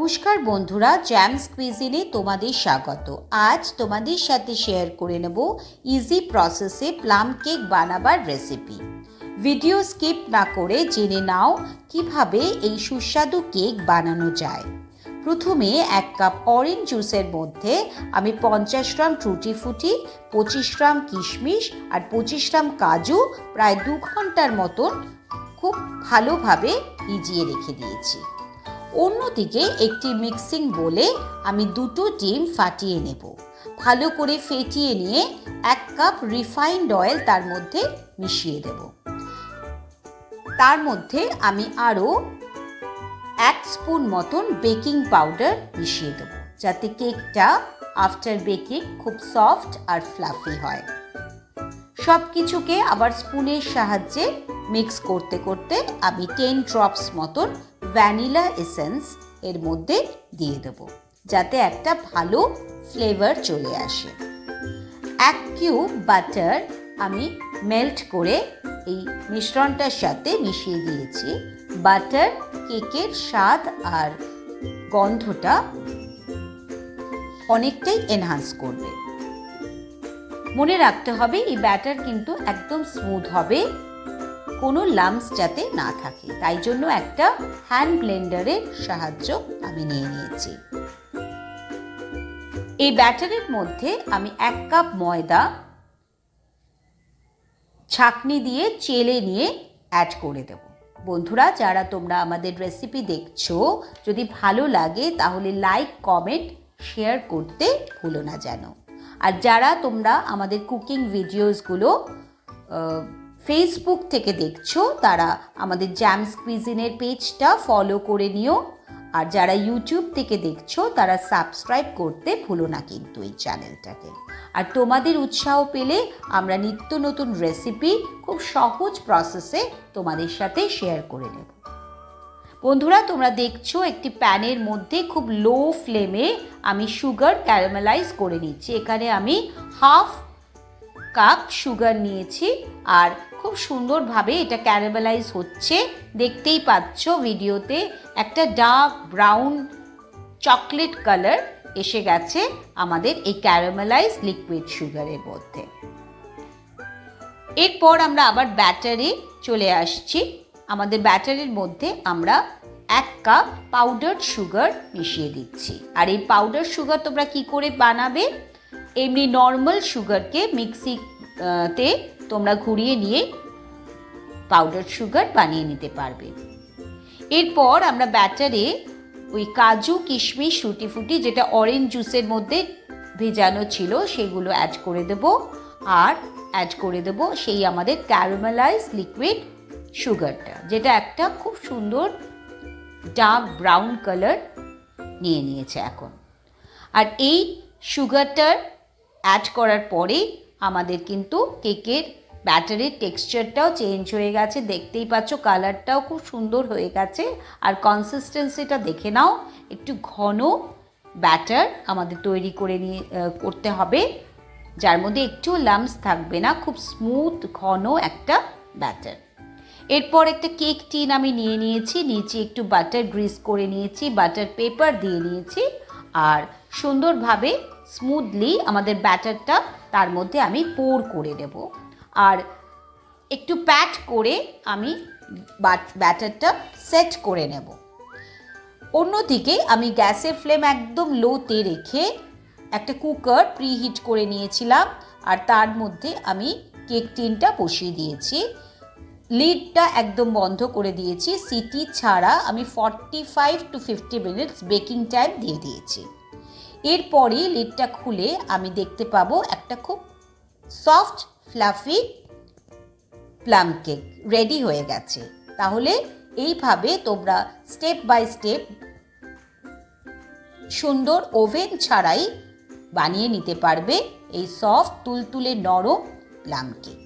নমস্কার বন্ধুরা জ্যামস কুইজিনে তোমাদের স্বাগত। আজ তোমাদের সাথে শেয়ার করে নেব ইজি প্রসেসে প্লাম কেক বানাবার রেসিপি ভিডিও স্কিপ না করে জেনে নাও কীভাবে এই সুস্বাদু কেক বানানো যায়। প্রথমে এক কাপ অরেঞ্জ জুসের মধ্যে আমি পঞ্চাশ গ্রাম ট্রুটি ফুটি পঁচিশ গ্রাম কিশমিশ আর পঁচিশ গ্রাম কাজু প্রায় দু ঘণ্টার মতন খুব ভালোভাবে ভিজিয়ে রেখে দিয়েছি। অন্যদিকে একটি মিক্সিং বলে আমি দুটো ডিম ফাটিয়ে নেব। ভালো করে ফেটিয়ে নিয়ে এক কাপ রিফাইন্ড অয়েল তার মধ্যে মিশিয়ে দেব। তার মধ্যে আমি আরও এক স্পুন মতন বেকিং পাউডার মিশিয়ে দেবো, যাতে কেকটা আফটার বেকিং খুব সফট আর ফ্লাফি হয়। সব কিছুকে আবার স্পুনের সাহায্যে মিক্স করতে করতে আমি টেন ড্রপস মতন ভ্যানিলা এসেন্স এর মধ্যে দিয়ে দেব, যাতে একটা ভালো ফ্লেভার চলে আসে। এক কিউব বাটার আমি মেল্ট করে এই মিশ্রণটার সাথে মিশিয়ে দিয়েছি। বাটার, কেকের স্বাদ আর গন্ধটা অনেকটাই এনহান্স করবে। মনে রাখতে হবে, এই ব্যাটার কিন্তু একদম স্মুথ হবে। কোনো লামস যাতে না থাকে। তাই জন্য একটা হ্যান্ড ব্লেন্ডারের সাহায্য আমি নিয়ে নিয়েছি। এই ব্যাটারের মধ্যে আমি এক কাপ ময়দা ছাকনি দিয়ে চেলে নিয়ে অ্যাড করে দেব। বন্ধুরা, যারা তোমরা আমাদের রেসিপি দেখছ, যদি ভালো লাগে, তাহলে লাইক কমেন্ট শেয়ার করতে ভুলো না যেন। আর যারা তোমরা আমাদের কুকিং ভিডিওসগুলো ফেসবুক থেকে দেখছ, তারা আমাদের জ্যামস কুইজিনের পেজটা ফলো করে নিও। আর যারা ইউটিউব থেকে দেখছ, তারা সাবস্ক্রাইব করতে ভুলো না কিন্তু এই চ্যানেলটাকে আর তোমাদের উৎসাহ পেলে আমরা নিত্য নতুন রেসিপি খুব সহজ প্রসেসে তোমাদের সাথে শেয়ার করে নেব। বন্ধুরা, তোমরা দেখছ একটি প্যানের মধ্যে খুব লো ফ্লেমে আমি সুগার ক্যারামেলাইজ করে নিচ্ছি। এখানে আমি হাফ কাপ সুগার নিয়েছি আর খুব সুন্দরভাবে এটা ক্যারামেলাইজ হচ্ছে। দেখতেই পাচ্ছ ভিডিওতে একটা ডার্ক ব্রাউন চকলেট কালার এসে গেছে আমাদের এই ক্যারামেলাইজ লিকুইড সুগারের মধ্যে। এরপর আমরা আবার ব্যাটারে চলে আসছি। আমাদের ব্যাটারের মধ্যে আমরা এক কাপ পাউডার সুগার মিশিয়ে দিচ্ছি। আর এই পাউডার সুগার তোমরা কি করে বানাবে? এমনি নর্মাল সুগারকে মিক্সিতে তোমরা ঘুরিয়ে নিয়ে পাউডার সুগার বানিয়ে নিতে পারবে। এরপর আমরা ব্যাটারে ওই কাজু, কিশমিশ শুটি ফুটি যেটা অরেঞ্জ জুসের মধ্যে ভেজানো ছিল সেগুলো অ্যাড করে দেব আর অ্যাড করে দেব সেই আমাদের ক্যারামেলাইজ লিকুইড সুগারটা যেটা একটা খুব সুন্দর ডার্ক ব্রাউন কালার নিয়ে নিয়েছে এখন। আর এই সুগারটার অ্যাড করার পরে আমাদের কিন্তু কেকের ব্যাটারির টেক্সচারটাও চেঞ্জ হয়ে গেছে। দেখতেই পাচ্ছ কালারটাও খুব সুন্দর হয়ে গেছে। আর কনসিস্টেন্সিটা দেখে নাও, একটু ঘন ব্যাটার আমাদের তৈরি করে নিয়ে করতে হবে, যার মধ্যে একটু লামস থাকবে না, খুব স্মুথ ঘন একটা ব্যাটার এরপর একটা কেক টিন আমি নিয়ে নিয়েছি নিচে একটু বাটার গ্রিস করে নিয়েছি বাটার পেপার দিয়ে নিয়েছি, আর সুন্দরভাবে স্মুথলি আমাদের ব্যাটারটা তার মধ্যে আমি পোর করে দেব। আর একটু প্যাট করে আমি ব্যাটারটা সেট করে নেব। অন্যদিকে আমি গ্যাসের ফ্লেম একদম লোতে রেখে একটা কুকার প্রিহিট করে নিয়েছিলাম আর তার মধ্যে আমি কেক টিনটা বসিয়ে দিয়েছি। লিডটা একদম বন্ধ করে দিয়েছি। সিটি ছাড়া আমি forty five to fifty minutes baking time দিয়ে দিয়েছি। এরপরই লিডটা খুলে আমি দেখতে পাবো একটা খুব soft fluffy plum cake ready হয়ে গেছে। তাহলে এইভাবে তোমরা স্টেপ বাই স্টেপ সুন্দর ওভেন ছাড়াই বানিয়ে নিতে পারবে এই সফট তুলতুলে নরম প্লাম কেক